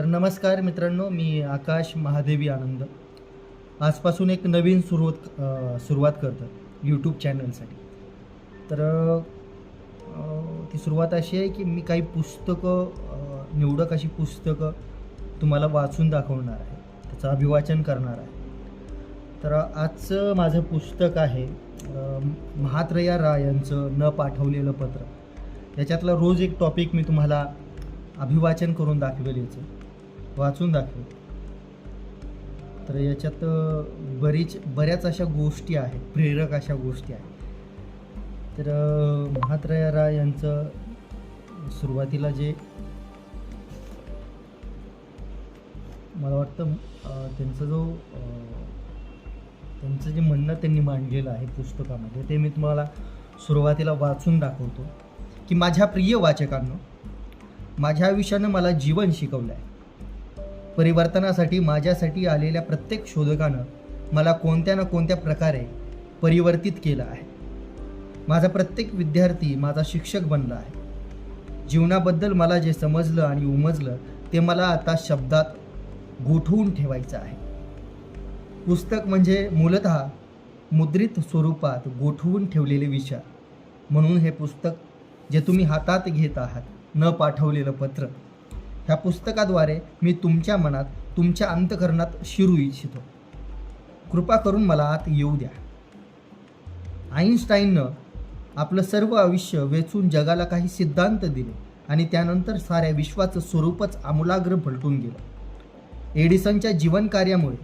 तर नमस्कार मित्रांनो मी आकाश महादेवी आनंद. आजपासून एक नवीन सुरुवात सुरुवात करतो यूट्यूब चॅनलसाठी तर ती सुरुवात अशी आहे की मी काही पुस्तकं निवडक अशी पुस्तकं तुम्हाला वाचून दाखवणार आहे. त्याचं अभिवाचन करणार आहे. तर आजचं माझं पुस्तक आहे महात्रया राय यांचं न पाठवलेलं पत्र. याच्यातला रोज एक टॉपिक मी तुम्हाला अभिवाचन करून दाखवेल याचं. वाचून दाखवेल. तर याच्यात बरीच बऱ्याच अशा गोष्टी आहेत प्रेरक अशा गोष्टी आहेत. तर महात्रया राय यांचं सुरुवातीला जे मला वाटतं त्यांचा त्यांचं जो त्यांचं जे म्हणणं त्यांनी मांडलेलं आहे पुस्तकामध्ये ते मी तुम्हाला सुरुवातीला वाचून दाखवतो. की माझ्या प्रिय वाचकांनो माझ्या आयुष्यानं मला जीवन शिकवलं आहे परिवर्तनासाठी माझ्यासाठी आलेल्या प्रत्येक शोधकानं मला कोणत्या ना कोणत्या प्रकारे परिवर्तित केलं आहे. माझा प्रत्येक विद्यार्थी माझा शिक्षक बनला आहे. जीवनाबद्दल मला जे समजलं आणि उमजलं ते मला आता शब्दात गोठवून ठेवायचं आहे. पुस्तक म्हणजे मूलत मुद्रित स्वरूपात गोठवून ठेवलेले विचार. म्हणून हे पुस्तक जे तुम्ही हातात घेत आहात न पाठवलेलं पत्र ह्या पुस्तकाद्वारे मी तुमच्या मनात तुमच्या अंतकरणात शिरू इच्छितो. कृपा करून मला आत येऊ द्या. आईन्स्टाईननं आपलं सर्व आयुष्य वेचून जगाला काही सिद्धांत दिले आणि त्यानंतर साऱ्या विश्वाचं स्वरूपच आमूलाग्र पलटून गेलं. एडिसनच्या जीवनकार्यामुळे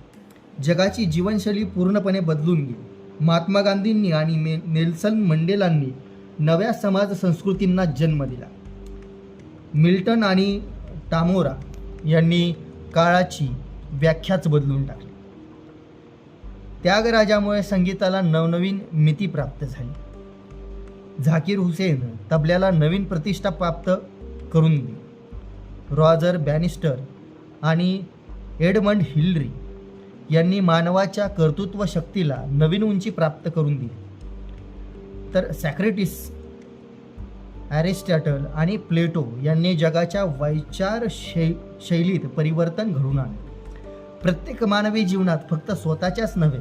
जगाची जीवनशैली पूर्णपणे बदलून गेली. महात्मा गांधींनी आणि मे नेल्सन मंडेलांनी नव्या समाज संस्कृतींना जन्म दिला. मिल्टन आणि टामोरा यांनी काळाची व्याख्याच बदलून टाकली. त्यागराजामुळे संगीताला नवनवीन मिती प्राप्त झाली. झाकीर हुसेन तबल्याला नवीन प्रतिष्ठा प्राप्त करून दिली. रॉजर बॅनिस्टर आणि एडमंड हिलरी यांनी मानवाच्या कर्तृत्व शक्तीला नवीन उंची प्राप्त करून दिली. तर सॅक्रेटिस ॲरिस्टॅटल आणि प्लेटो यांनी जगाच्या वैचार शै शैलीत परिवर्तन घडून आणले. प्रत्येक मानवी जीवनात फक्त स्वतःच्याच नव्हे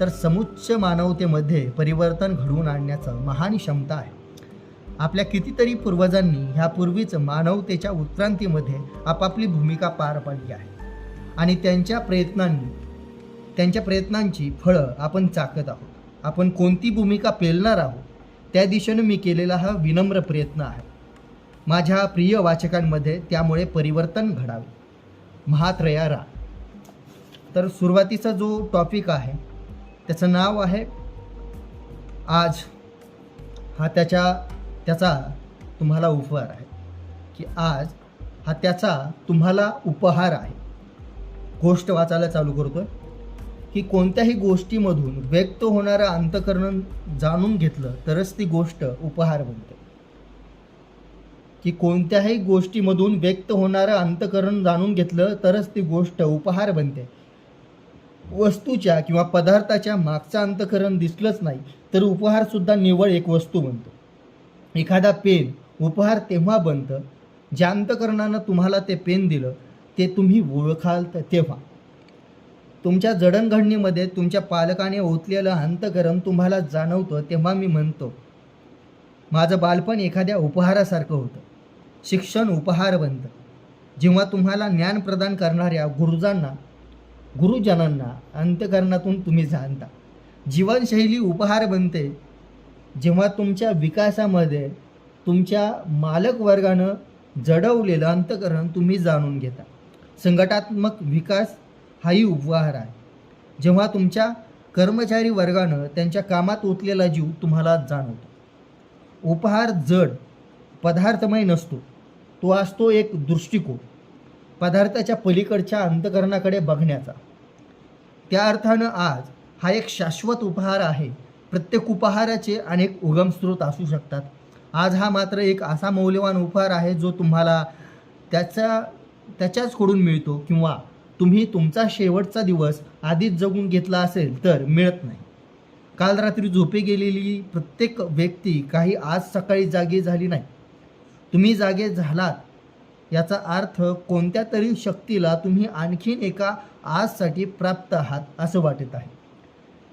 तर समुच्च मानवतेमध्ये परिवर्तन घडवून आणण्याचं महान क्षमता आहे. आपल्या कितीतरी पूर्वजांनी ह्यापूर्वीच मानवतेच्या उत्क्रांतीमध्ये आपापली भूमिका पार पाडली आहे आणि त्यांच्या प्रयत्नांनी त्यांच्या प्रयत्नांची फळं आपण चाकत आहोत. आपण कोणती भूमिका पेलणार आहोत? त्या दिशेनं मी केलेला हा विनम्र प्रयत्न आहे. माझ्या प्रिय वाचकांमध्ये त्यामुळे परिवर्तन घडावे. महात्रया रा. तर सुरुवातीचा जो टॉपिक आहे त्याचं नाव आहे आज. हा त्याच्या त्याचा तुम्हाला उपहार आहे. की आज हा त्याचा तुम्हाला उपहार आहे. गोष्ट वाचायला चालू करतो आहे की कोणत्याही गोष्टीमधून व्यक्त होणारं अंतकरण जाणून घेतलं तरच ती गोष्ट उपहार बनते. की कोणत्याही गोष्टीमधून व्यक्त होणारं अंतकरण जाणून घेतलं तरच ती गोष्ट उपहार बनते. वस्तूच्या किंवा पदार्थाच्या मागचं अंतकरण दिसलंच नाही तर उपहारसुद्धा निव्वळ एक वस्तू बनतो. एखादा पेन उपहार तेव्हा बनतं ज्या अंतकरणानं तुम्हाला ते पेन दिलं ते तुम्ही ओळखाल तेव्हा. तुमच्या जडणघडणीमध्ये तुमच्या पालकाने ओतलेलं अंतकरण तुम्हाला जाणवतं तेव्हा मी म्हणतो. माझं बालपण एखाद्या उपहारासारखं होतं. शिक्षण उपहार बनतं जेव्हा तुम्हाला ज्ञान प्रदान करणाऱ्या गुरुजांना गुरुजनांना अंतकरणातून तुम्ही जाणता. जीवनशैली उपहार बनते. जेव्हा तुमच्या विकासामध्ये तुमच्या मालक वर्गानं जडवलेलं अंतकरण तुम्ही जाणून घेता. संघटात्मक विकास हाही उपहार आहे. जेव्हा तुमच्या कर्मचारी वर्गानं त्यांच्या कामात ओतलेला जीव तुम्हाला जाणवतो. उपहार जड पदार्थमय नसतो. तो असतो एक दृष्टिकोन. पदार्थाच्या पलीकडच्या अंतकरणाकडे बघण्याचा. त्या अर्थानं आज हा एक शाश्वत उपहार आहे. प्रत्येक उपहाराचे अनेक उगम स्रोत असू शकतात. आज हा मात्र एक असा मौल्यवान उपहार आहे जो तुम्हाला त्याचा त्याच्याचकडून मिळतो किंवा तुम्ही तुमचा शेवटचा दिवस आधीच जगून घेतला असेल तर मिळत नाही. काल रात्री झोपे गेलेली प्रत्येक व्यक्ती काही आज सकाळी जागे झाली नाही. तुम्ही जागे झालात. याचा अर्थ कोणत्या तरी शक्तीला तुम्ही आणखीन एका आजसाठी प्राप्त आहात असं वाटत आहे.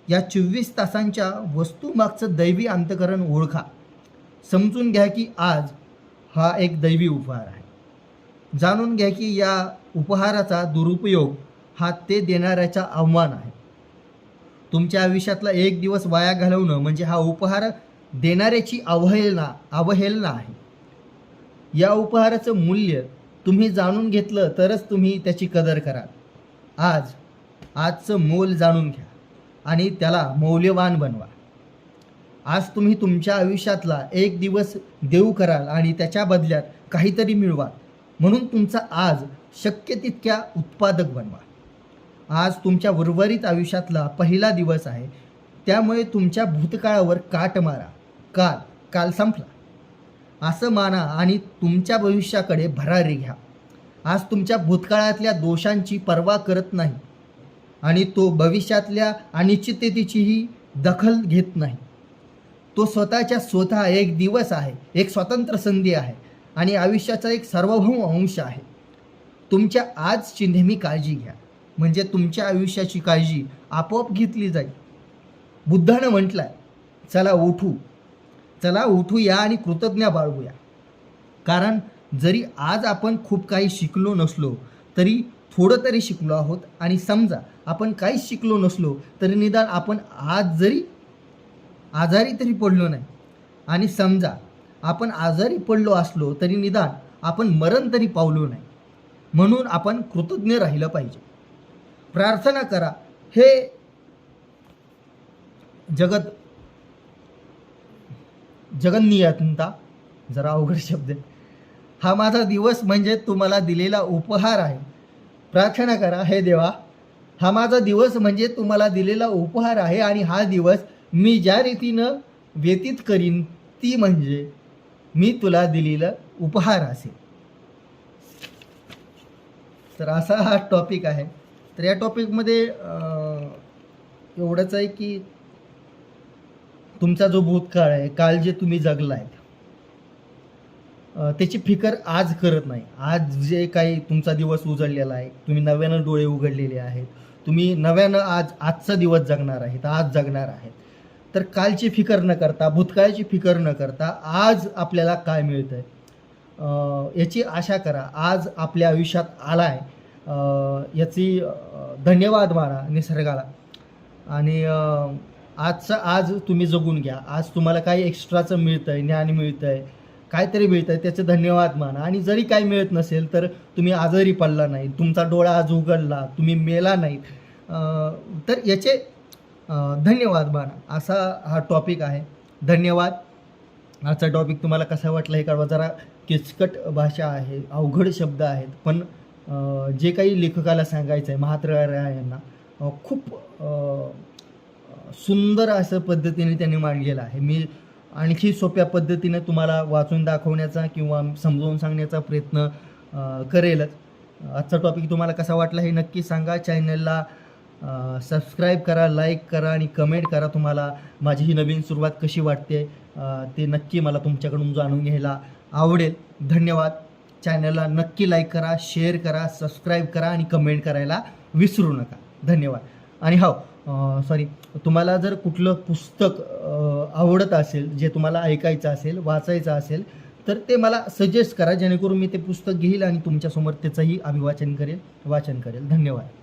या चोवीस तासांच्या वस्तूमागचं दैवी अंतकरण ओळखा. समजून घ्या की आज हा एक दैवी उपहार आहे. जाणून घ्या की या उपहाराचा दुरुपयोग हा ते देणाऱ्याचा आव्हान आहे. तुमच्या आयुष्यातला एक दिवस वाया घालवणं म्हणजे हा उपहार देणाऱ्याची अवहेलना अवहेलना आहे. या उपहाराचं मूल्य तुम्ही जाणून घेतलं तरच तुम्ही त्याची कदर कराल. आज आजचं मोल जाणून घ्या आणि त्याला मौल्यवान बनवा. आज तुम्ही तुमच्या आयुष्यातला एक दिवस देऊ कराल आणि त्याच्या बदल्यात काहीतरी मिळवाल म्हणून तुमचा आज शक्य तितक्या उत्पादक बनवा. आज तुमच्या उर्वरित आयुष्यातला पहिला दिवस आहे. त्यामुळे तुमच्या भूतकाळावर काट मारा. काल काल संपला. असं माना आणि तुमच्या भविष्याकडे भरारी घ्या. आज तुमच्या भूतकाळातल्या दोषांची पर्वा करत नाही. आणि तो भविष्यातल्या अनिश्चिततेचीही दखल घेत नाही. तो स्वतःच्या स्वतः एक दिवस आहे एक स्वतंत्र संधी आहे. आणि आयुष्याचा एक सार्वभौम अंश आहे. तुमच्या आजची नेहमी काळजी घ्या. म्हणजे तुमच्या आयुष्याची काळजी आपोआप घेतली जाईल. बुद्धानं म्हटलंय चला उठू. चला उठूया आणि कृतज्ञ बाळगूया. कारण जरी आज आपण खूप काही शिकलो नसलो तरी थोडं तरी शिकलो आहोत. आणि समजा आपण काहीच शिकलो नसलो तरी निदान आपण आज जरी आजारी तरी पडलो नाही. आणि समजा आपण आजारी पडलो असलो तरी निदान आपण मरण तरी पावलो नाही. म्हणून आपण कृतज्ञ राहिलं पाहिजे. प्रार्थना करा. हे जगत जगन्नियंता जरा अवघड शब्द हा माझा दिवस म्हणजे तुम्हाला दिलेला उपहार आहे. प्रार्थना करा हे देवा. हा माझा दिवस म्हणजे तुम्हाला दिलेला उपहार आहे आणि हा दिवस मी ज्या रीतीनं व्यतीत करीन ती म्हणजे मी तुला दिलेलं उपहार असेल. तर असा हा टॉपिक आहे. तर या टॉपिकमध्ये एवढंच आहे की तुमचा जो भूतकाळ आहे काल जे तुम्ही जगलाय त्याची फिकर आज करत नाही. आज जे काही तुमचा दिवस उजळलेला आहे तुम्ही नव्यानं डोळे उघडलेले आहेत तुम्ही नव्यानं आज आजचा दिवस जगणार आहेत आज जगणार आहेत. तर कालची फिकर न करता भूतकाळाची फिकर न करता आज आपल्याला काय मिळतं आहे याची आशा करा आज आपल्या आयुष्यात आला आहे याची धन्यवाद मारा निसर्गाला. आणि आजचं आज तुम्ही जगून घ्या. आज तुम्हाला काही एक्स्ट्राचं मिळतं आहे ज्ञान मिळतं आहे काहीतरी मिळतं आहे त्याचे धन्यवाद माना. आणि जरी काही मिळत नसेल तर तुम्ही आजारी पडला नाही तुमचा डोळा आज उघडला तुम्ही मेला नाही तर याचे धन्यवाद बाणा असा हा टॉपिक आहे. धन्यवाद. आजचा टॉपिक तुम्हाला कसा वाटला हे कळवा. जरा किचकट भाषा आहे अवघड शब्द आहेत पण जे काही लेखकाला सांगायचं आहे महात्रा यांना खूप सुंदर असं पद्धतीने त्यांनी मांडलेलं आहे. मी आणखी सोप्या पद्धतीने तुम्हाला वाचून दाखवण्याचा किंवा समजावून सांगण्याचा प्रयत्न करेलच. आजचा टॉपिक तुम्हाला कसा वाटला हे नक्की सांगा. चॅनलला सबस्क्राईब करा लाईक करा आणि कमेंट करा तुम्हाला माझी ही नवीन सुरुवात कशी वाटते. ते नक्की मला तुमच्याकडून जाणून घ्यायला आवडेल. धन्यवाद. चॅनलला नक्की लाईक करा शेअर करा सबस्क्राईब करा आणि कमेंट करायला विसरू नका. धन्यवाद. आणि हो सॉरी तुम्हाला जर कुठलं पुस्तक आवडत असेल जे तुम्हाला ऐकायचं असेल वाचायचं असेल तर ते मला सजेस्ट करा जेणेकरून मी ते पुस्तक घेईल आणि तुमच्यासमोर त्याचंही अभिवाचन करेल वाचन करेल. धन्यवाद.